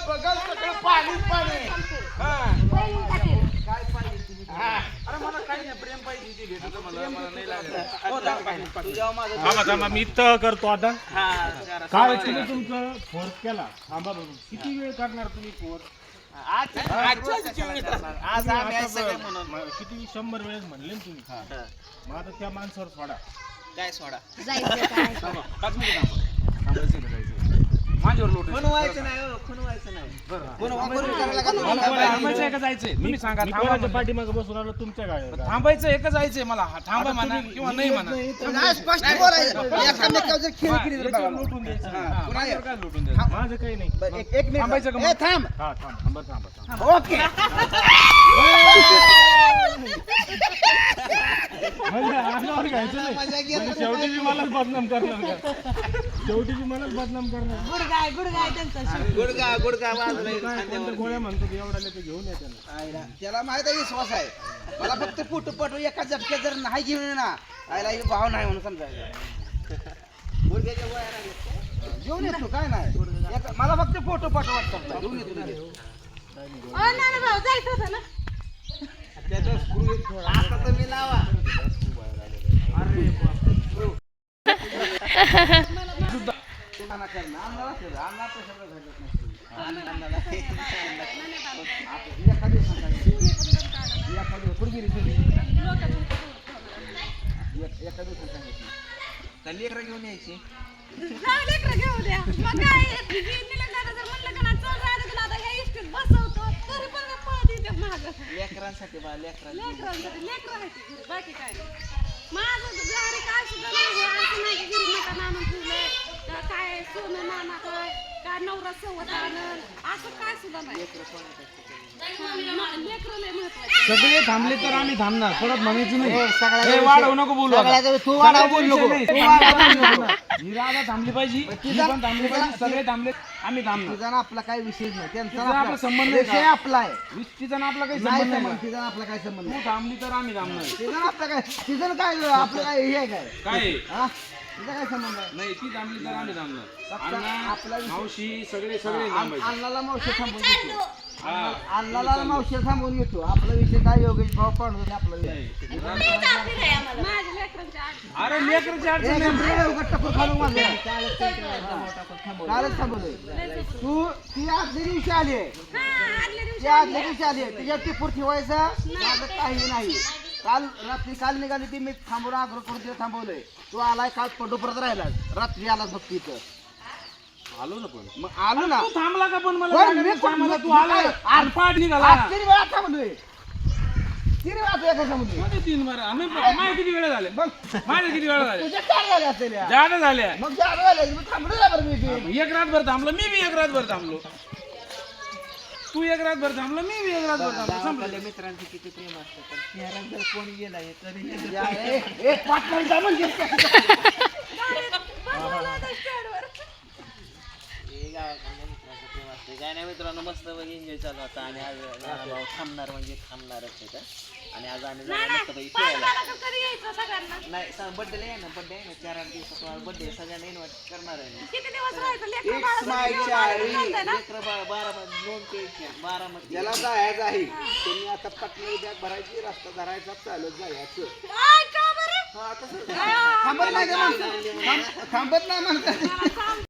बघल सगळं पाणी थांबा मी तर करतो आता. काय तुम्ही. तुमचं फोर्स केला? थांबा बघू. किती वेळ करणार तुम्ही फोर्स आज आजच्याच चोवीस तास. आज आम्ही आहे सगळे म्हणून? किती शंभर वेळेस म्हणले ना तुम्ही. मग आता त्या माणसावर सोडा. काय सोडा? पाच मिनिटं थांबा. माझ्यावर लोट खून व्हायचं नाही हो, खून व्हायचं नाही. थांबायचं आहे का जायचंय. तुम्ही सांगा मी थांबा कोणाच्या म्हणा. पाठीमागे बसून आलो तुमच्या गाड्या थांबायचं एकच जायचंय मला. हा, थांबा म्हणा किंवा नाही म्हणा. स्पष्ट बोलायचं. एकामेकावर जर खेळ केली तर याच्यावर बघा. लुटून द्यायचं. हा. माझ्यावर काय लुटून द्यायचं? माझं काही नाही. बरं, एक एक थांबायचं का मिनिट मग? ए, थांब. हा थांब. थांबा थांबा थांबा. ओके. म्हणजे अंगावर घ्यायचं नाही म्हणजे शेवटी बी मलाच बदनाम करणार का? शेवटी बी मलाच बदनाम करणार. गुडगाय गुडगाय त्यांचा गुडगा गुडगा वाजलाय. काय कोणत्या खांद्यावर. गोळ्या म्हणतो की एवढ्याला ते घेऊन येते ना आईला, त्याला माहीत आहे विश्वास आहे. मला फक्त फोटो पाठव एका झटक्यात जर नाही घेऊन ये ना आईला हे भाव नाही म्हणून समजायचं. गुडघ्याच्या गोळ्या? घेऊन येतो काय नाही. एका- मला फक्त फोटो पाठव घेऊन येतो लगेच. ओ नाना भाऊ जायचं होतं ना? त्याचा screw एक थोडा. आता तुम्ही लावा. कर लेकरं घेऊन यायची? जाऊ लेकरं घेऊ द्या. मग काय? हे निलंगाला जर म्हणलं का ना चल राहिलं का ना आता ह्या इष्टीत बसवतो तरी पण मी पळत येते मागं. लेकरांसाठी बा लेकरांसाठी. लेकरांसाठी लेकरं बाकी काय. माझं काय सुद्धा नाही हे असं नाही की घरी मटण आणून ठेवलंय का काय सोनं नाना काय काय नवरा सवत आणल असं काय सुद्धा नाही लेकरं लय महत्त्वाचे सगळे थांबले तर आम्ही थांबणार परत म्हणायचं नाही ए, हे वाढवू नको बोलू आता. तू वाढव बोल नको. नाही. तू वाढव बोल नको. ही राधा थांबली पाहिजे पण थांबली पाहिजे सगळे थांबले आम्ही थांबणार तिचा ना आपला काही विषय नाही त्यांचा तिचा ना आपला संबंध नाही विषय का? आपला आहे वीसटीचा ना आपला काही नाही संबंध संबंध नाही तिचा ना आपला काय संबंध तू थांबली तर आम्ही थांबणार तिचा ना आपला काय तिचं ना काय आपलं काय हे आहे काय काय आहे? हा तिचा काय संबंध आहे? नाही ती थांबली तर आम्ही थांबणार आपला- अण्णा आपला विषय- मावशी सगळे सगळे हा, थांबायचे मावशी थांबून घेतो. हा. अण्णाला मावशी थांबून घेतो. आपला विषय काय योगेश भाऊ पाडून आपला विषय. माझ्या लेकरांच्या आधी अरे लेकरची अडचण ए, नाही. कालच थांबवलंय. तू ती आदल्या दिवशी आली आहे. हा आदल्या दिवशी ती आदल्या दिवशी आली आहे. तिच्या टिपूर ठेवायचा माझं काही नाही. काल रात्री काल निघाली ती मी थांबवून आग्रह करून तिला थांबवलंय. तू आलाय काल पडू परत राहिला रात्री आला फक्त इथं. आलो ना पण. मग आलो ना. तू थांबला का पण मला पण सांगा मी तू मी- आला मी- आणि पाठ निघाला. आज किती वेळा थांबलोय? किती वेळा तू एका थांबलोय? कोणी तीन बरं आम्ही माझे किती वेळ झाले? मग माझे किती वेळ झाले? तुझ्या चार झाले असेल या. जादा झाल्या. मग जागा झाले मग थांबलो ना बरं मी इथे. एक रातभर थांबलो. मी बी एक रातभर थांबलो. तू एक रातभर थांबलो मी बी एक रातभर थांबलो संपलं. मित्रांचे किती प्रेम असतं पण. शहरात जर कोणी गेला. हे तरी म्हणजे. हे गावाकडल्या मित्रांचं प्रेम असते काय नाही मित्रांनो मस्त एन्जॉय चालू होता आणि आज नाना भाऊ थांबणार म्हणजे थांबणारच होता आणि आज आम्ही जरा मस्त पैकी फिरायला कधी यायचं सगळ्यांना नाही आहे ना बड्डे आहे ना चार आठ दिवसात बड्डे सगळ्यांना इन्व्हाइट करणार आहे मी किती दिवस राहायचं लेकरं It's बाळाचं my घेऊन child. आलं म्हणताय ना? लेकरं बारा बारा दोन ते बारामती ज्याला जायचं आहे त्यांनी आता पटली बॅग भरायची रस्ता धरायचा चालत जायचं बरं? हा, तसं. थांबत नाही का माणसं? थांब- थांबत नाही.